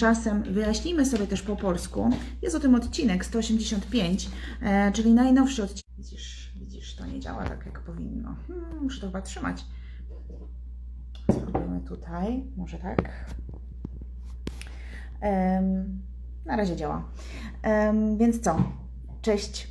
Tymczasem wyjaśnijmy sobie też po polsku. Jest o tym odcinek 185, e, czyli najnowszy odcinek. Widzisz, widzisz, to nie działa tak jak powinno. Hmm, muszę to chyba trzymać. Spróbujmy tutaj, może tak. Em, na razie działa. Em, więc co? Cześć.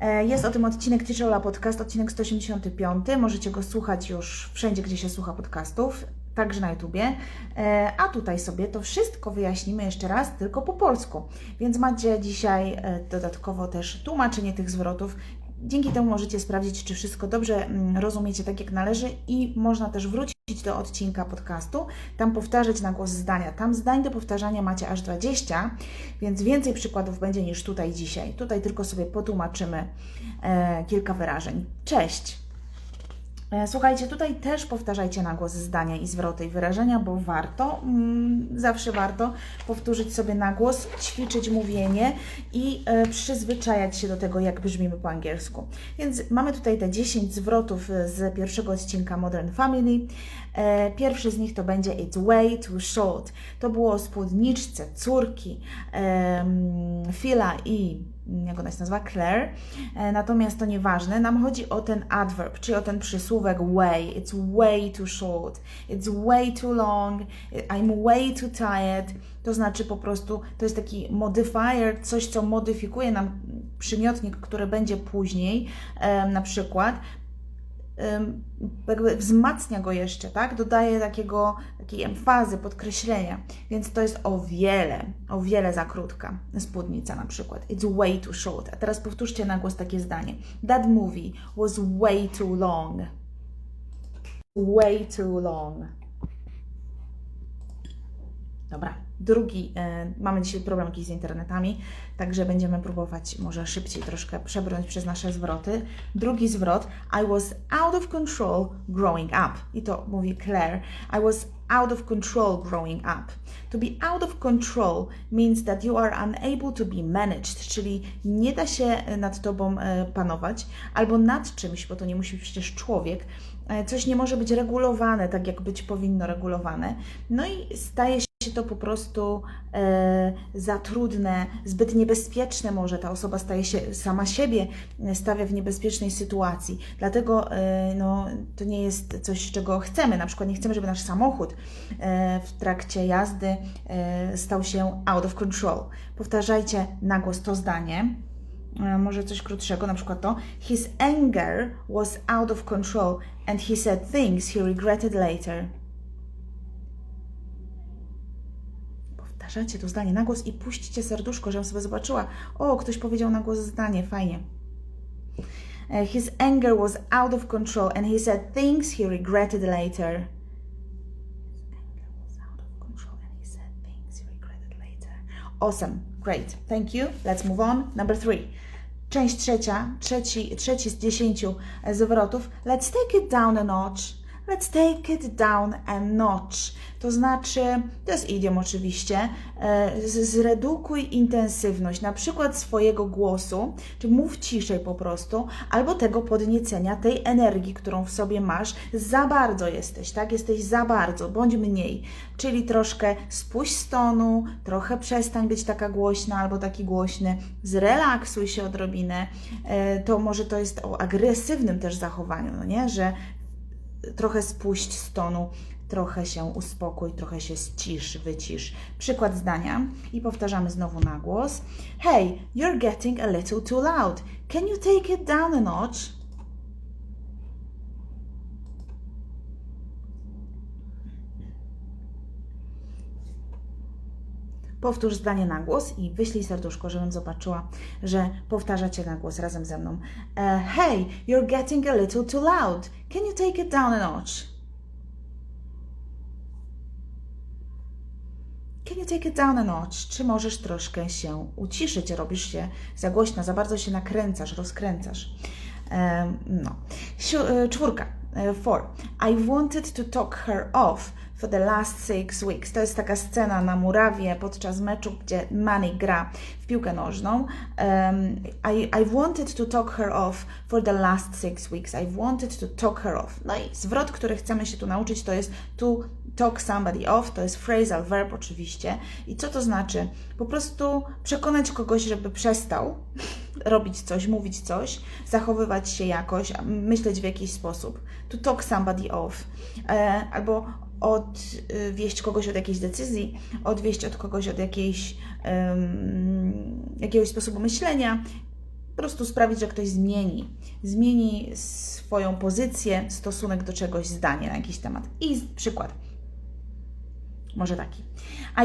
E, Jest o tym odcinek Tishola Podcast, odcinek 185. Możecie go słuchać już wszędzie, gdzie się słucha podcastów, także na YouTubie. E, A tutaj sobie to wszystko wyjaśnimy jeszcze raz, tylko po polsku. Więc macie dzisiaj e, dodatkowo też tłumaczenie tych zwrotów. Dzięki temu możecie sprawdzić, czy wszystko dobrze mm, rozumiecie tak, jak należy i można też wrócić do odcinka podcastu, tam powtarzać na głos zdania. Tam zdań do powtarzania macie aż 20, więc więcej przykładów będzie niż tutaj dzisiaj. Tutaj tylko sobie potłumaczymy e, kilka wyrażeń. Cześć! E, Słuchajcie, tutaj też powtarzajcie na głos zdania i zwroty i wyrażenia, bo warto, mm, zawsze warto powtórzyć sobie na głos, ćwiczyć mówienie i e, przyzwyczajać się do tego, jak brzmimy po angielsku. Więc mamy tutaj te 10 zwrotów e, z pierwszego odcinka Modern Family. Pierwszy z nich to będzie It's way too short. To było o spódniczce córki Phila i jak ona się nazywa, Claire. E, Natomiast to nieważne, nam chodzi o ten adverb, czyli o ten przysłówek way. It's way too short, it's way too long, I'm way too tired. To znaczy po prostu, to jest taki modifier, coś co modyfikuje nam przymiotnik, który będzie później, na przykład jakby wzmacnia go jeszcze, tak? Dodaje takiego, takiej emfazy, podkreślenia. Więc to jest o wiele, o wiele za krótka spódnica na przykład. It's way too short. A teraz powtórzcie na głos takie zdanie. That movie was way too long. Way too long. Dobra, drugi, e, mamy dzisiaj problem jakiś z internetami, także będziemy próbować może szybciej troszkę przebrnąć przez nasze zwroty. Drugi zwrot, I was out of control growing up. I to mówi Claire. I was out of control growing up. To be out of control means that you are unable to be managed, czyli nie da się nad tobą e, panować, albo nad czymś, bo to nie musi być przecież człowiek, e, coś nie może być regulowane tak, jak być powinno regulowane. No i staje się to po prostu e, za trudne, zbyt niebezpieczne może. Ta osoba staje się sama siebie, e, stawia w niebezpiecznej sytuacji. Dlatego e, no, to nie jest coś, czego chcemy. Na przykład nie chcemy, żeby nasz samochód e, w trakcie jazdy e, stał się out of control. Powtarzajcie na głos to zdanie. E, Może coś krótszego, na przykład to. His anger was out of control and he said things he regretted later. Powtarzacie to zdanie na głos i puśćcie serduszko, żebym sobie zobaczyła. O, ktoś powiedział na głos zdanie, fajnie. E, His anger was out of control and he said things he regretted later. Awesome, great, thank you. Let's move on. Number three. Część trzecia, trzeci, trzeci z dziesięciu e, zwrotów. Let's take it down a notch. Let's take it down a notch. To znaczy, to jest idiom oczywiście, e, zredukuj intensywność, na przykład swojego głosu, czy mów ciszej po prostu, albo tego podniecenia, tej energii, którą w sobie masz, za bardzo jesteś, tak? Jesteś za bardzo, bądź mniej. Czyli troszkę spuść z tonu, trochę przestań być taka głośna albo taki głośny, zrelaksuj się odrobinę. E, To może to jest o agresywnym też zachowaniu, no nie? Że trochę spuść z tonu, trochę się uspokój, trochę się ścisz, wycisz. Przykład zdania i powtarzamy znowu na głos. Hey, you're getting a little too loud. Can you take it down a notch? Powtórz zdanie na głos i wyślij serduszko, żebym zobaczyła, że powtarzacie na głos razem ze mną. E, hey, you're getting a little too loud. Can you take it down a notch? Can you take it down a notch? Czy możesz troszkę się uciszyć? Robisz się za głośno, za bardzo się nakręcasz, rozkręcasz. Em, no. Siu- e, czwórka. e, Four. I wanted to talk her off for the last six weeks. To jest taka scena na murawie podczas meczu, gdzie Manny gra w piłkę nożną. Um, I, I've wanted to talk her off for the last six weeks. I've wanted to talk her off. No i zwrot, który chcemy się tu nauczyć, to jest to talk somebody off, to jest phrasal verb oczywiście. I co to znaczy? Po prostu przekonać kogoś, żeby przestał robić coś, mówić coś, zachowywać się jakoś, myśleć w jakiś sposób. To talk somebody off. E, albo odwieść kogoś od jakiejś decyzji, odwieść od kogoś od jakiejś, um, jakiegoś sposobu myślenia, po prostu sprawić, że ktoś zmieni, zmieni swoją pozycję, stosunek do czegoś, zdanie na jakiś temat. I przykład. Może taki.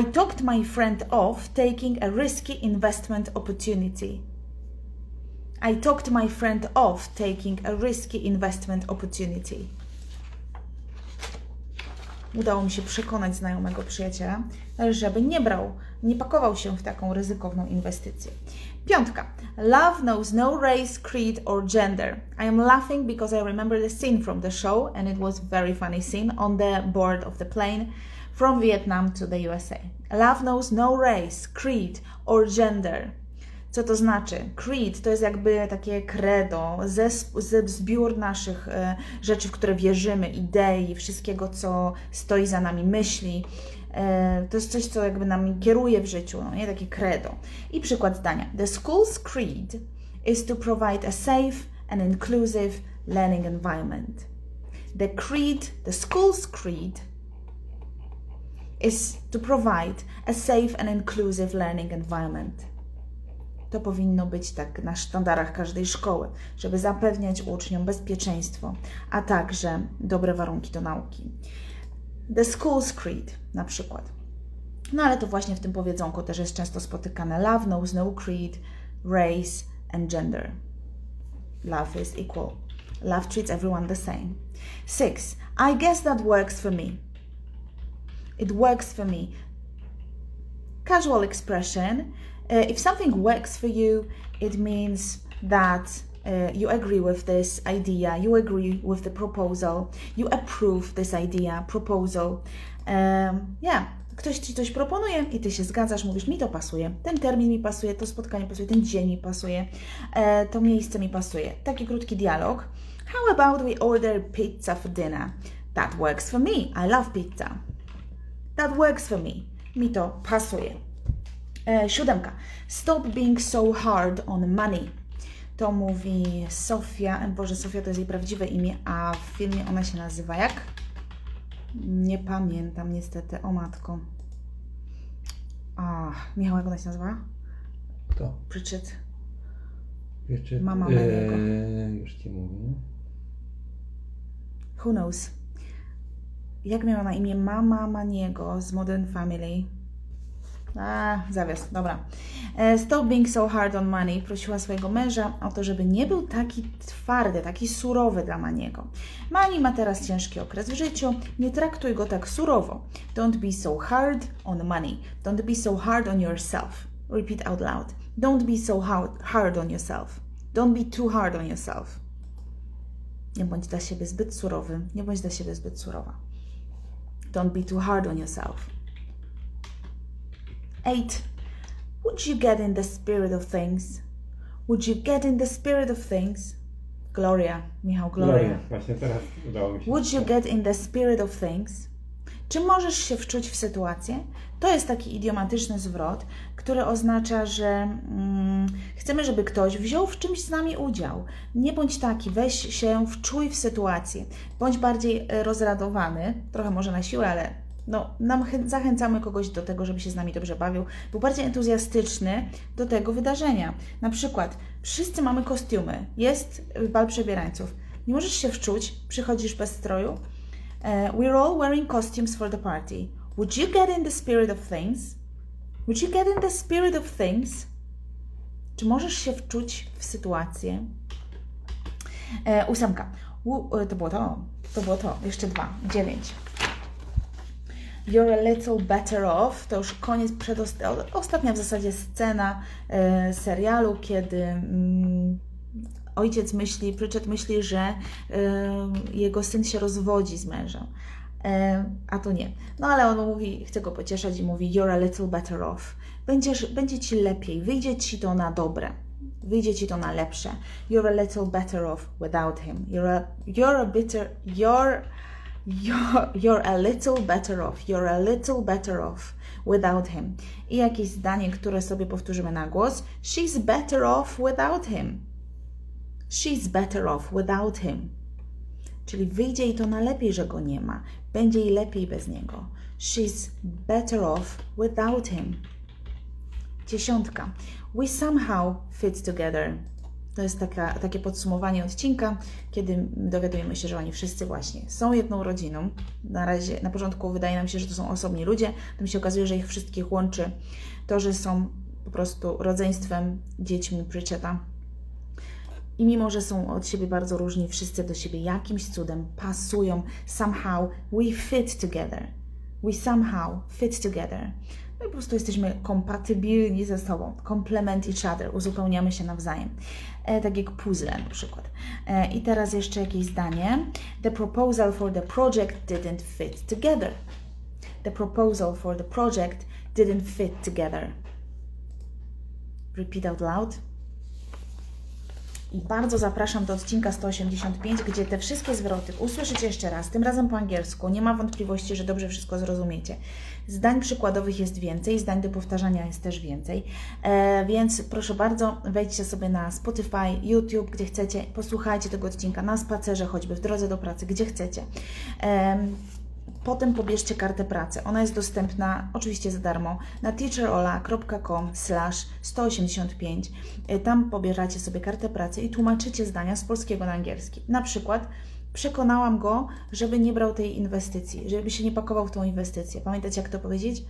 I talked my friend off taking a risky investment opportunity. I talked my friend off taking a risky investment opportunity. Udało mi się przekonać znajomego przyjaciela, żeby nie brał, nie pakował się w taką ryzykowną inwestycję. Piątka. Love knows no race, creed or gender. I am laughing because I remember the scene from the show and it was very funny scene on the board of the plane from Vietnam to the USA. Love knows no race, creed or gender. Co to znaczy? Creed to jest jakby takie credo, zbiór naszych e, rzeczy, w które wierzymy, idei, wszystkiego, co stoi za nami, myśli. E, to jest coś, co jakby nam kieruje w życiu, no nie? Takie credo. I przykład zdania. The school's creed is to provide a safe and inclusive learning environment. The creed, the school's creed is to provide a safe and inclusive learning environment. To powinno być tak na sztandarach każdej szkoły, żeby zapewniać uczniom bezpieczeństwo, a także dobre warunki do nauki. The School's Creed na przykład. No ale to właśnie w tym powiedzonku też jest często spotykane. Love knows no creed, race and gender. Love is equal. Love treats everyone the same. Six. I guess that works for me. It works for me. Casual expression. Uh, if something works for you, it means that uh, you agree with this idea, you agree with the proposal, you approve this idea, proposal. Um, yeah. Ktoś ci coś proponuje i ty się zgadzasz, mówisz, mi to pasuje, ten termin mi pasuje, to spotkanie pasuje, ten dzień mi pasuje, e, to miejsce mi pasuje. Taki krótki dialog. How about we order pizza for dinner? That works for me. I love pizza. That works for me. Mi to pasuje. E, siódemka. Stop being so hard on money. To mówi Sofia. Boże, Sofia to jest jej prawdziwe imię, a w filmie ona się nazywa jak? Nie pamiętam niestety. O matko. A, Michał, jak ona się nazywa? To. Pritchett. Jeszcze, Mama eee, już ci mówię. Who knows? Jak miała na imię Mama Maniego z Modern Family? A, zawias, dobra. E, Stop being so hard on money. Prosiła swojego męża o to, żeby nie był taki twardy, taki surowy dla Maniego. Mani ma teraz ciężki okres w życiu. Nie traktuj go tak surowo. Don't be so hard on money. Don't be so hard on yourself. Repeat out loud. Don't be so hard, on yourself. Don't be too hard on yourself. Nie bądź dla siebie zbyt surowy. Nie bądź dla siebie zbyt surowa. Don't be too hard on yourself. Eight. Would you get in the spirit of things? Would you get in the spirit of things? Gloria, Michał, Gloria. Gloria, właśnie teraz udało mi się. Would you get in the spirit of things? Czy możesz się wczuć w sytuację? To jest taki idiomatyczny zwrot, który oznacza, że mm, chcemy, żeby ktoś wziął w czymś z nami udział. Nie bądź taki, weź się wczuj w sytuację. Bądź bardziej e, rozradowany, trochę może na siłę, ale no, nam chę- zachęcamy kogoś do tego, żeby się z nami dobrze bawił, był bardziej entuzjastyczny do tego wydarzenia. Na przykład, wszyscy mamy kostiumy, jest bal przebierańców. Nie możesz się wczuć, przychodzisz bez stroju. E, we're all wearing costumes for the party. Would you get in the spirit of things? Would you get in the spirit of things? Czy możesz się wczuć w sytuację? E, ósemka. U, e, to było to. To było to. Jeszcze dwa. Dziewięć. You're a little better off. To już koniec, ostatnia w zasadzie scena e, serialu, kiedy mm, ojciec myśli, Pritchett myśli, że e, jego syn się rozwodzi z mężem. E, a tu nie. No ale on mówi, chce go pocieszać i mówi you're a little better off. Będziesz, będzie Ci lepiej, wyjdzie Ci to na dobre. Wyjdzie Ci to na lepsze. You're a little better off without him. You're a, you're a bitter, you're, you're, you're a little better off. You're a little better off without him. I jakieś zdanie, które sobie powtórzymy na głos. She's better off without him. She's better off without him. Czyli wyjdzie jej to na lepiej, że go nie ma. Będzie jej lepiej bez niego. She's better off without him. Dziesiątka. We somehow fit together. To jest taka, takie podsumowanie odcinka, kiedy dowiadujemy się, że oni wszyscy właśnie są jedną rodziną. Na razie, na początku wydaje nam się, że to są osobni ludzie, potem się okazuje, że ich wszystkich łączy to, że są po prostu rodzeństwem, dziećmi Pritchetta. I mimo, że są od siebie bardzo różni, wszyscy do siebie jakimś cudem pasują. Somehow we fit together. We somehow fit together. No i po prostu jesteśmy kompatybilni ze sobą. Complement each other. Uzupełniamy się nawzajem. E, tak jak puzzle na przykład. E, I teraz jeszcze jakieś zdanie. The proposal for the project didn't fit together. The proposal for the project didn't fit together. Repeat out loud. I bardzo zapraszam do odcinka 185, gdzie te wszystkie zwroty usłyszycie jeszcze raz, tym razem po angielsku. Nie ma wątpliwości, że dobrze wszystko zrozumiecie. Zdań przykładowych jest więcej, zdań do powtarzania jest też więcej. E, więc proszę bardzo, wejdźcie sobie na Spotify, YouTube, gdzie chcecie, posłuchajcie tego odcinka na spacerze, choćby w drodze do pracy, gdzie chcecie. E, Potem pobierzcie kartę pracy. Ona jest dostępna oczywiście za darmo na teacherola.com 185. Y, Tam pobieracie sobie kartę pracy i tłumaczycie zdania z polskiego na angielski. Na przykład przekonałam go, żeby nie brał tej inwestycji, żeby się nie pakował w tą inwestycję. Pamiętacie jak to powiedzieć?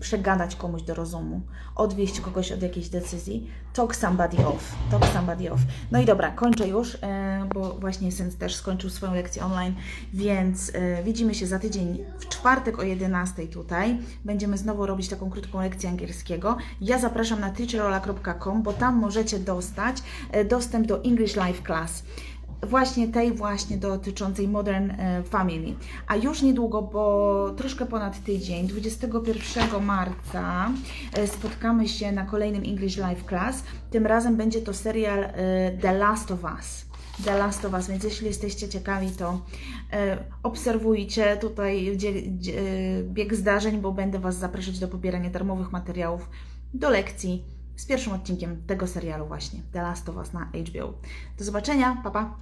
Przegadać komuś do rozumu, odwieść kogoś od jakiejś decyzji. Talk somebody off. Talk somebody off. No i dobra, kończę już, e, bo właśnie syn też skończył swoją lekcję online, więc e, widzimy się za tydzień w czwartek o 11 tutaj. Będziemy znowu robić taką krótką lekcję angielskiego. Ja zapraszam na teacherola.com, bo tam możecie dostać e, dostęp do English Live Class właśnie tej właśnie dotyczącej Modern e, Family. A już niedługo, bo troszkę ponad tydzień, 21 marca e, spotkamy się na kolejnym English Live Class. Tym razem będzie to serial e, The Last of Us. The Last of Us, więc jeśli jesteście ciekawi, to obserwujcie tutaj bieg zdarzeń, bo będę Was zapraszać do pobierania darmowych materiałów do lekcji z pierwszym odcinkiem tego serialu właśnie, The Last of Us na HBO. Do zobaczenia, pa pa!